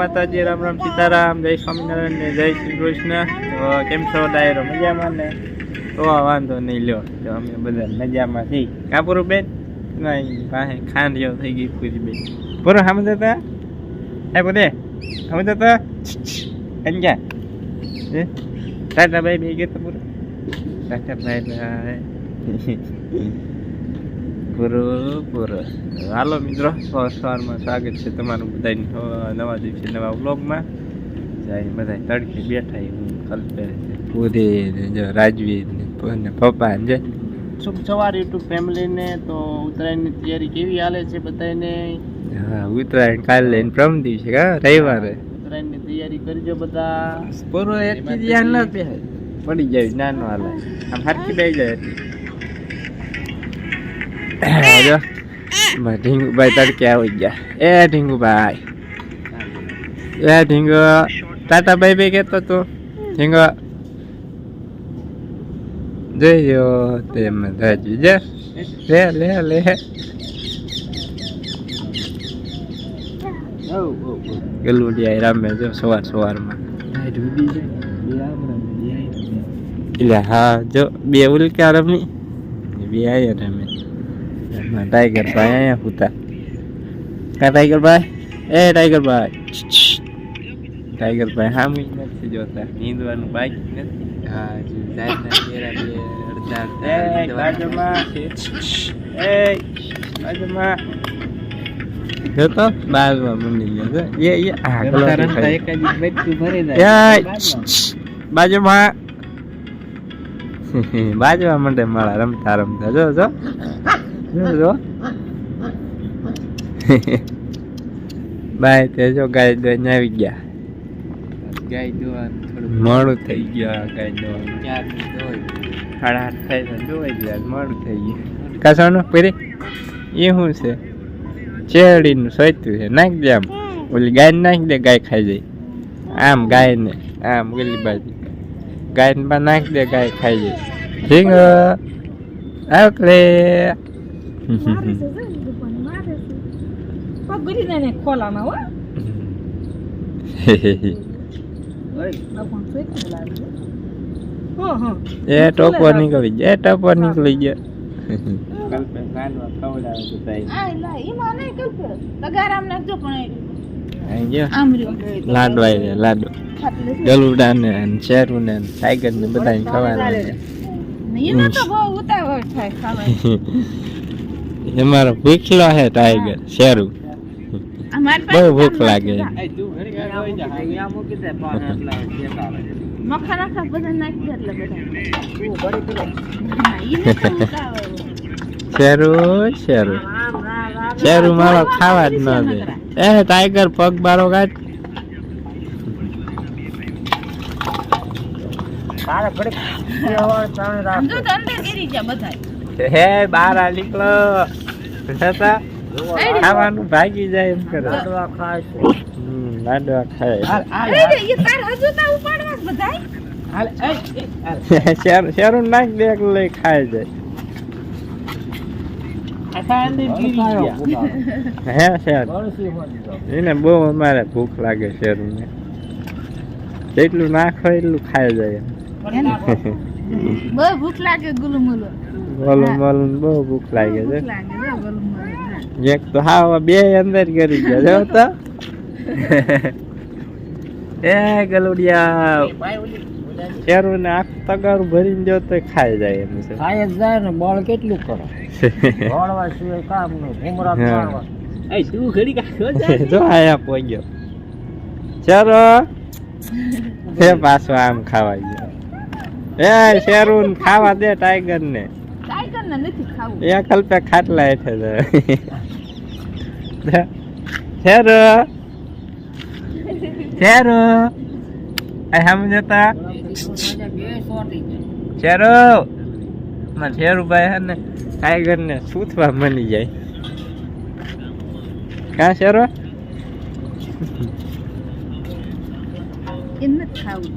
માતાજી, રામ રામ સીતારામ, જય સ્વામિનારાયણ ને જય શ્રી કૃષ્ણ. તો કેમ છો ડાયરો? મજામાં ને? તો વાંધો નહીં, લ્યો. તો અમે બધા મજામાં થઈ કાપુરું બેન? પાસે ખાંડિયો થઈ ગઈ પૂરી બેન પૂરો સામે જતા એ બોલે. સામે જતા અંજા હે? ટાટા ભાઈ બે ગયા તો પૂરો ટાટા ભાઈ ભાઈ પૂરો હાલો મિત્રો સવાર સવારમાં સ્વાગત છે તમારું બધા નવા- દિવસે નવા વ્લોગમાં. જાય બધા તડકે બેઠા હું કલ્પે પૂરી રાજવી ને પપ્પા ને જે. શુભ સવાર યુટ્યુબ ફેમિલીને તો ઉત્તરાયણની તૈયારી કેવી હાલે છે બધાને હા ઉત્તરાયણ કાલે પ્રમ દિવસે કા? રવિવારે. ઉત્તરાયણની તૈયારી કરજો બધા. પૂરો એટલી ધ્યાન ન પડી જાય નાનો હાલે. આમ હરકી બેસી જાય. જો. ભાઈ ઢીંગુભાઈ તડકે આવી ગયા? એ ઢીંગુભાઈ એ ઢીંગો ટાટા ભાઈ ભાઈ કહેતો તો ઢીંગો જોઈજો તેમ રાજી જે. લે લે લે. ગલુડિયા રામે જો સવાર સવારમાં. એટલે હા જો બે ઉલક્યા રમી બે આયા રમે. ટાઈગર ભાઈ અહીંયા હુતા. કા ટાઈગર ભાઈ? એ ટાઈગર ભાઈ. ટાઈગર ભાઈ હામી નથી જોતા. નીંદવાનું બાકી નથી. હા જાતના ચહેરા બે અડધા બાજુમાં. એ બાજુમાં. જો તો બાજુમાં મમ્મી ગયો એ એ આ બાજુમાં. બાજવા મંડે માળા રમતા રમતા. જો જો. જો જો બાય તે જો ગાય દોઈને આવી ગયા ગાય દોવાનું થોડું મોડું થઈ ગયું આ ગાય દોવાનું સાડા આઠ થાય તો દોવાઈ ગયા મોડું થઈ ગયું કાસવાનું પીરી એ શું છે શેરડીનું સોયતું છે નાખ દે આમ ઓલી ગાય નાખી દે ગાય ખાઈ જાય આમ ગાયને આમ ઓલી બાજુ ગાયને બા નાખી દે ગાય ખાઈ જાય ઠીક આવકલે ખોલામાં હો. હા હા એ નીકળી ગયા એ ટોપો નીકળી ગયા. આ લા ઈમાં નહીં કલ્પે તગારામ નાખજો પણ અહીં જો આમ રહ્યો લાડુ ગલુડા ને શેરું ને ટાઈગર ને બધાને ખવાના. છે. મારો ભીખલો હે. ટાઈગર શેરુ. અમારી બહુ ભૂખ લાગે શેરુ શેરુ. શેરું શેરું શેરું મારો ખાવા જ ન દે. એ ટાઈગર પગ બારો કાઢ. આમ જો તો અંદર ગીરી જા બધા હે બાર આ નીકળો. છતાં ખાવાનું ભાગી જાય એમ કરે. લાડવા ખાય જ બધાય? શેર શેરું નાખ દે લઈ ખાઈ જાય. હે શેર. એને બહુ અમારે ભૂખ લાગે શેરું ને જેટલું નાખો એટલું ખાઈ જાય બહુ ભૂખ લાગે ગુલુમુલુ. બોલું બોલું બહુ ભૂખ લાગે છે. હા. એક તો હાવ બે અંદર કરી ગયા જો તો. એ ગલુડિયા. શેરું ને આખ તગાર ભરીને જો તો ખાઈ જાય એમ છે. ખાઈ જ જાય ને બળ કેટલું કરો? બળવા સિવાય કામ નહીં ઘુમરા ઘડી મારવા જો. આયા પોગ્યો. ચલો. એ પાછો આમ ખાવા ગયો. એ શેરું ને ખાવા દે ટાઈગર ને ને નથી ખાવું. એ કલ્પે ખાટલા હેઠે છે શેરો શેરો આ હમ જતા. શેરો માં શેરુભાઈ હે ને ટાઈગર ને સૂથવા મની જાય. કા શેરો એમ નથી ખાવું.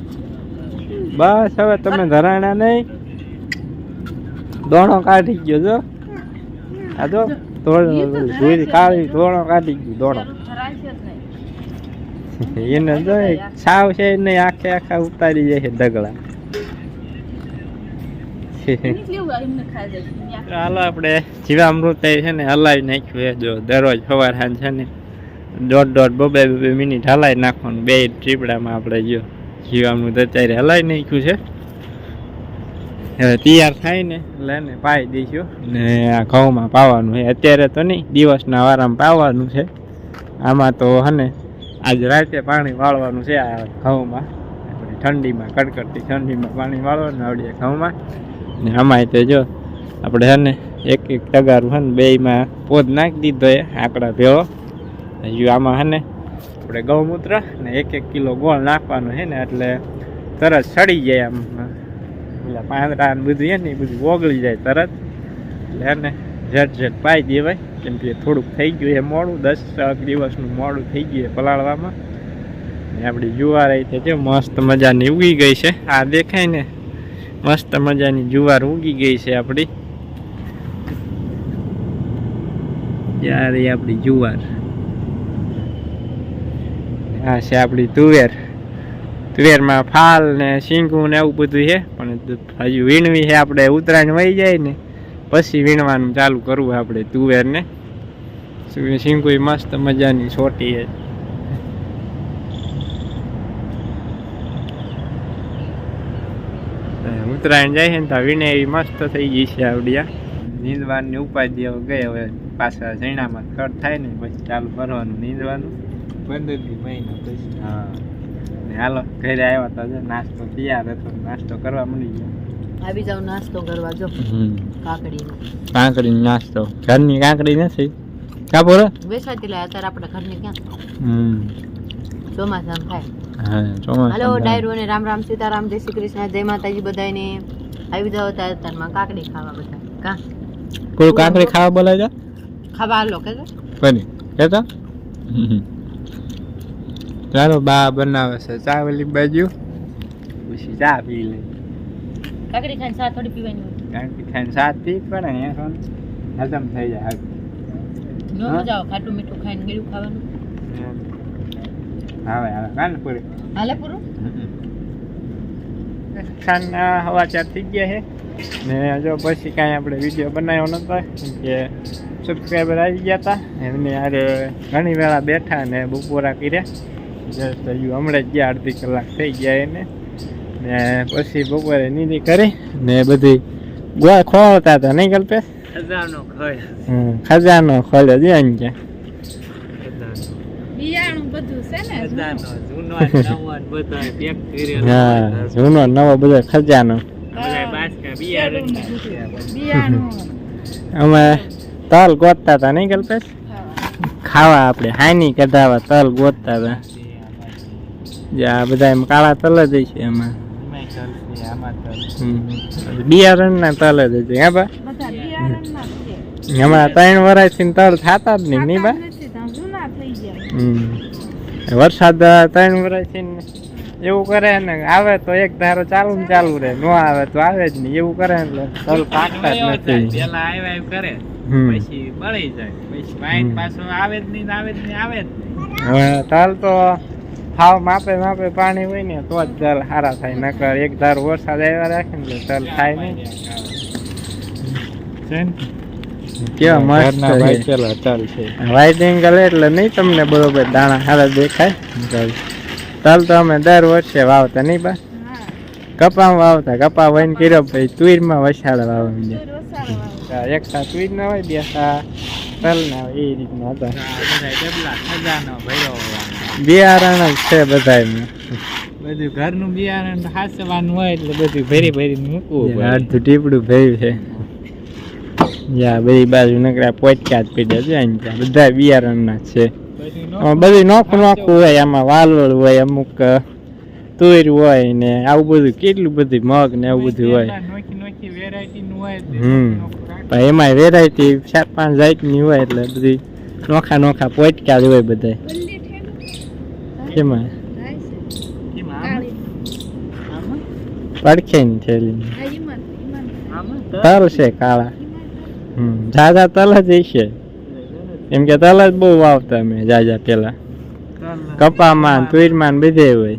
બસ હવે તમે ધરાણા નહીં. દોણો કાઢી ગયો જો. આ જો ધોળો કાળી ધોણો કાઢી ગયો દોણો એને જો સાવ છે નહીં આખે આખા ઉતારી જાય છે ડગલા. ચાલો આપણે જીવામૃત છે ને હલાવી નાખ્યું જો દરરોજ સવાર સાંજ છે ને દોઢ દોઢ બબે બબે મિનિટ હલાવી નાખવાનું. બે ટ્રીપડામાં આપણે જો જીવામૃત અત્યારે હલાવી નાખ્યું છે. હવે તૈયાર થાય ને, એટલે એને પાઈ દઈશું. ને આ ઘઉંમાં પાવાનું છે. અત્યારે તો નહીં, દિવસના વારામાં પાવાનું છે. આમાં તો હને, આજ રાતે પાણી વાળવાનું છે આ ઘઉંમાં. આપણે ઠંડીમાં, કડકડતી ઠંડીમાં પાણી વાળવાનું આવડીએ ઘઉંમાં. ને આમાંય તો જો, આપણે હે એક એક તગારું હે ને બેયમાં પોદ નાખી દીધો એ, આંકડા ભેળો. હજુ આમાં હે આપણે ગૌમૂત્ર ને એક એક કિલો ગોળ નાખવાનો છે ને, એટલે તરત સડી જાય આમ. પેલા પાંદડા ને બધું છે ને એ બધું ઓગળી જાય તરત. એટલે હે ને ઝટ ઝટ પાઈ દેવાય કેમ કે થોડુંક થઈ ગયું એ મોડું, દસ એક દિવસનું મોડું થઈ ગયું એ પલાળવામાં. ને આપણી જુવાર આવી જો, મસ્ત મજાની ઉગી ગઈ છે. આ દેખાય મસ્ત મજાની જુવાર ઉગી ગઈ છે આપણી. યાર એ આપણી જુવાર. આ છે આપણી તુવેર. તુવેરમાં ફાલ ને શીંગું ને એવું બધું છે, પણ હજુ વીણવી છે આપણે. ઉત્તરાયણ વહી જાય ને, પછી વીણવાનું ચાલુ કરવું આપણે તુવેરને શીંગું મસ્ત મજાની છોટી છે. ઉત્તરાયણ જાય છે ને તો વીણે એવી મસ્ત થઈ ગઈ છે આવડિયા. નીંદવાની ઉપાધિ હવે ગઈ, હવે પાછા ઝીણામાં કટ થાય ને પછી ચાલુ કરવાનું નીંદવાનું. પંદર મહિના પછી. હા. ને હાલો ઘરે આવ્યા તો જો નાસ્તો તૈયાર હતો નાસ્તો કરવા મળી ગયો. આવી જાવ નાસ્તો કરવા જો કાકડીનો. કાકડી નાસ્તો. ઘરની કાંકડી નથી. કા બોલો? વેચાતી લાય અત્યારે આપણે ઘરની ક્યાં? હમ. ચોમાસામાં ખાય હા ચોમાસા હાલો ડાયરો ને રામ રામ સીતારામ જય શ્રી કૃષ્ણ જય માતાજી બધાને આવી જાવ ત્યારે અત્યારમાં કાકડી ખાવા બધા. કા? કોઈ કાંકડી ખાવા બોલાય જા ખાવા લો કે બની કેતા? ચાલો બા બનાવે છે. ચા વાલી બાજુ. પછી ચા પી લે. કાકડી ખાઈને ચા થોડી પીવાની કાકડી ખાઈને ચા પી પણ અહીંયા હજમ થઈ જાય હાલ નો મજા આવે ખાટું મીઠું ખાઈને ગળ્યું ખાવાનું. આવે આવે કાન પૂરી. હાલે પૂરું? ખાના હવા ચાર થઈ ગયા છે. ને જો પછી કાંઈ આપણે વીડિયો બનાવ્યો નહોતો કે સબસ્ક્રાઈબર આવી ગયા હતા એમને યારે ઘણી વેળા બેઠા ને બપોરા કર્યા. જસ્ટ હજુ હમણાં જ ગયા અડધી કલાક થઈ ગયા એને. ને પછી બપોરે નીંદી કરી ને બધી ગોળ ખોળતા હતા નહીં કલ્પે ખજાનો ખોય ખજાનો ખોલ્યો છે અહીં કે. બિયાણું બધું છે ને ખજાનો જૂનો? નવો બધો હા જૂનો નવો બધો ખજાનો. અમે તલ ગોતતા હતા નહીં કલ્પેશ ખાવા આપણે હાની કઢાવા તલ ગોતતા હતા. જે આ બધા એમ કાળા તલ જ છે એમાં. બિયારણના તલ જ છે હા બા? હમણાં ત્રણ વર્ષથી તલ થતા જ નહીં નહીં બા. વરસાદ ત્રણ વર્ષથી એવું કરે ને આવે તો એક ધારો ચાલુ ને ચાલુ રે ન આવે તો આવે જ નહીં એવું કરે એટલે તલ પાકતા જ જાય. નથી. પેલા આવ્યા કરે પછી બળી જાય પછી પાછું આવે જ નહીં આવે જ નહીં આવે જ નહીં. હવે તલ તો હાવ માપે માપે પાણી હોય ને તો જ જલ સારા થાય. નકર એક ધાર વરસાદ આવ્યા રાખે ને જલ થાય નહીં. કેવા મસ્ત છે. વાઈટ એંગલ એટલે નહીં તમને બરોબર દાણા સારા દેખાય. તલ તલ તો અમે દર વર્ષે વાવતા નહીં બા. કપામાં વાવતા. કપા વહીને કર્યો પછી તુરમાં વસાડા વાવવા એક સા તુર ના હોય બે સા તલ ના હોય એ રીતના હતા. બિયારણ જ છે બધા બધું ઘરનું બિયારણ હાસવાનું હોય એટલે બધું ભરી ભરીને મૂકવું અડધું ટીપડું ભર્યું છે. યા બધી બાજુ નકરા પોચકા જ પીડ્યા છે અહીં ત્યાં બધા બિયારણના છે. બધું નોખું નોખું હોય આમાં વાલવળ હોય અમુક તુર હોય ને આવું બધું કેટલું બધું મગ ને એવું બધું હોય. હમ. પણ એમાં વેરાયટી ચાર પાંચ જાતની હોય એટલે બધી નોખા નોખા પોચકા જ હોય બધા કેમ? પડખેની થેલી તલ છે કાળા. ઝાઝા તલ જ છે એમ કે તલ જ બહુ વાવતા અમે જાજા પેલા. કપામાં તુરમાં બધે હોય.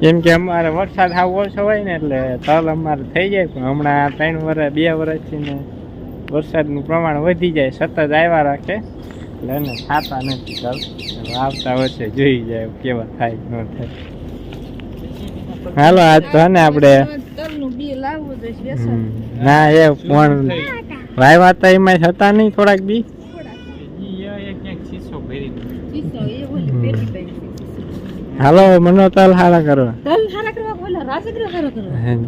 કેમ કે અમારે વરસાદ હાવ ઓછો હોય ને એટલે તલ અમારે થઈ જાય, પણ હમણાં ત્રણ વર્ષ બે વર્ષથી ને વરસાદનું પ્રમાણ વધી જાય. સતત આવ્યા રાખે. એટલે એને થાતા નથી ચાલ. આવતા વર્ષે જોઈ જાય કેવા થાય ન થાય. હાલો આજ તો ને આપણે ના એ પણ વાયવા હતા એમાં હતા નહીં થોડાક બી હાલો મનો તલ હારા કરવા. તલ હારા કરવા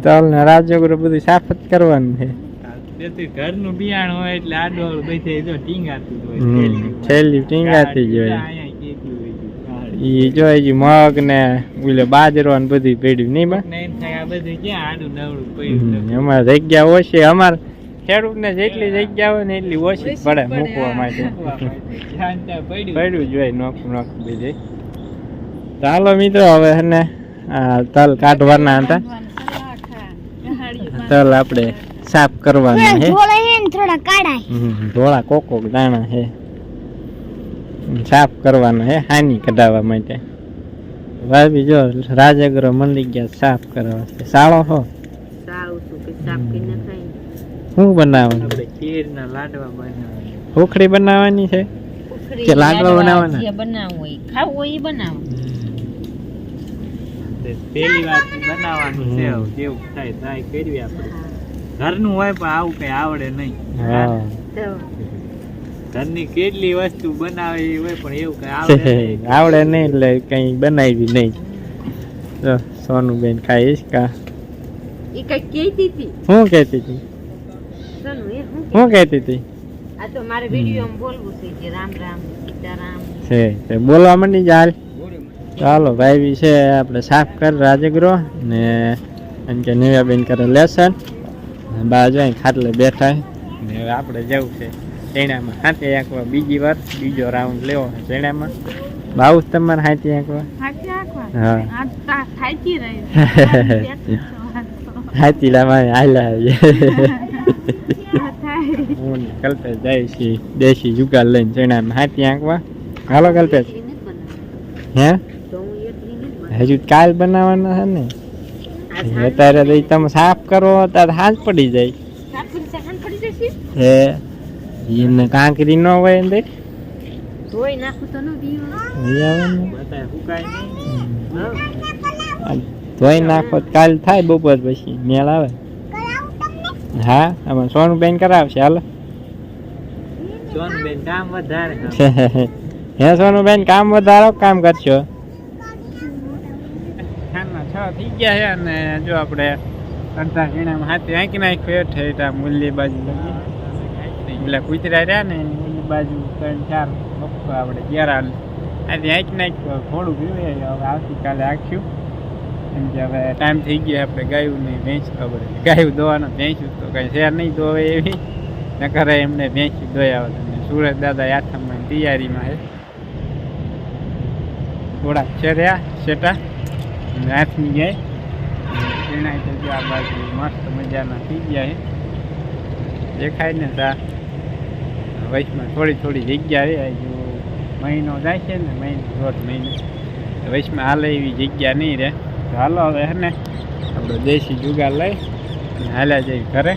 તલ ને રાજોગરો બધું સાફ જ કરવાનું છે. તેથી ઘરનું બિયાણ હોય એટલે આડોળ બધે જો ટીંગાતું હોય. હમ, ટીંગાતી જ હોય. અહીંયા કેટલું હોય છે. ઈ જોઈ જી મગ ને ઓલો બાજરો ને બધું પડ્યું નહીં બા? ને એમ થાય આ બધું ક્યાં આડું નવડું પડ્યું અમારે જગ્યા ઓછી અમારે ખેડૂતને જેટલી જગ્યા હોય ને એટલી ઓછી પડે મૂકવા માટે. પડ્યું પડ્યું નોખું નોખું બીજે ચાલો મિત્રો હવે હે ને આ તલ કાઢવાના હતા. તલ આપણે સાફ કરવાના છે થોડા કાળા ધોળા કોકો દાણા છે સાફ કરવાના છે હાની કઢાવવા માટે. ભાભી જો રાજગરો મંડી ગયા સાફ કરવા છે. સાળો હો. સાવ શું કે સાફ કરી નખાય શું બનાવવાનું આપણે ખીરના લાડવા બનાવવાના. ઉખડી બનાવવાની છે? કે લાડવા બનાવવાના? જે બનાવવું હોય ખાવું હોય એ બનાવો. તે પહેલી વાર બનાવવાનું છે કેવું થાય ટ્રાય કરવી આપણે. ઘરનું હોય પણ આવું કઈ આવડે નહીં. ઘરની કેટલી વસ્તુ બનાવે એ હોય પણ એવું કઈ આવડે આવડે નહીં એટલે કઈ બનાવી નહીં. જો સોનું બેન ખાઈશ કા? એ કઈ કહેતી હતી. શું કહેતી હતી? હું શું કહેતી હતી? આ તો મારે વિડીયોમાં બોલવું છે કે રામ રામ સીતારામ. છે તે બોલવા માંડી ચાલ ચાલો ભાઈ બી છે આપણે સાફ કર રાજગૃહ ને એમ કે નિવ્યાબેન કરે લેસન. બાજુ ખાટલે બેઠા ને હવે આપણે જવું છે ચેણામાં. હાથે આંકવા બીજી વાર બીજો રાઉન્ડ લેવો છે ચેણામાં. બાઉ તમારે હાથે આંકવા હા. હાથી લાવા હાલ્યા હું ને કલ્પેશ જાય છે દેશી જુગાર લઈને ચેણામાં. હાથી આંકવા હાલો કલ્પેશ. હે? હજુ કાલ બનાવવાના છે ને? અત્યારે તો તમે સાફ કરો ત્યારે હાથ પડી જાય. હે એને કાંકરી ન હોય અંદર. ધોઈ નાખું તો ન ધોઈ નાખો કાલ થાય બપોર પછી મેળ આવે. હા આમાં સોનું બેન કરાવશે હાલો. બેન કામ વધારે હે સોનું બેન કામ વધારો કામ કરશો? છ થઈ ગયા છે અને જો આપણે અડધા ઝીણામાં હાથે આંકી નાખ્યો હેઠ હેઠા મૂલ્ય બાજુ એટલે કૂતરા રહ્યા ને મૂલ્ય બાજુ ત્રણ ચાર બપો આપણે ગ્યારા આજે આંકી નાખ્યું થોડું પીવે હવે આવતીકાલે આંખ્યું. એમ કે હવે ટાઈમ થઈ ગયો આપણે ગાયું ને ભેંસ ખબર. ગાયું દોવાનો ભેંસું તો કંઈ શેર નહીં દોવે એવી. નકર એમને ભેંસું દોયા હતા સુરત દાદા યાથામાં તૈયારીમાં છે. થોડાક છે રહ્યા સેટા હાથની જાય. એના તો આ બાજુ મસ્ત મજાના થઈ ગયા દેખાય ને તા. વચમાં થોડી થોડી જગ્યા રહે જો મહિનો જાય છે ને, મહિનો, દોઢ મહિનો. વચમાં હાલે એવી જગ્યા નહીં રહે. તો હાલો હવે હે ને આપણો દેશી જુગાર લઈ અને હાલ્યા જઈ ઘરે.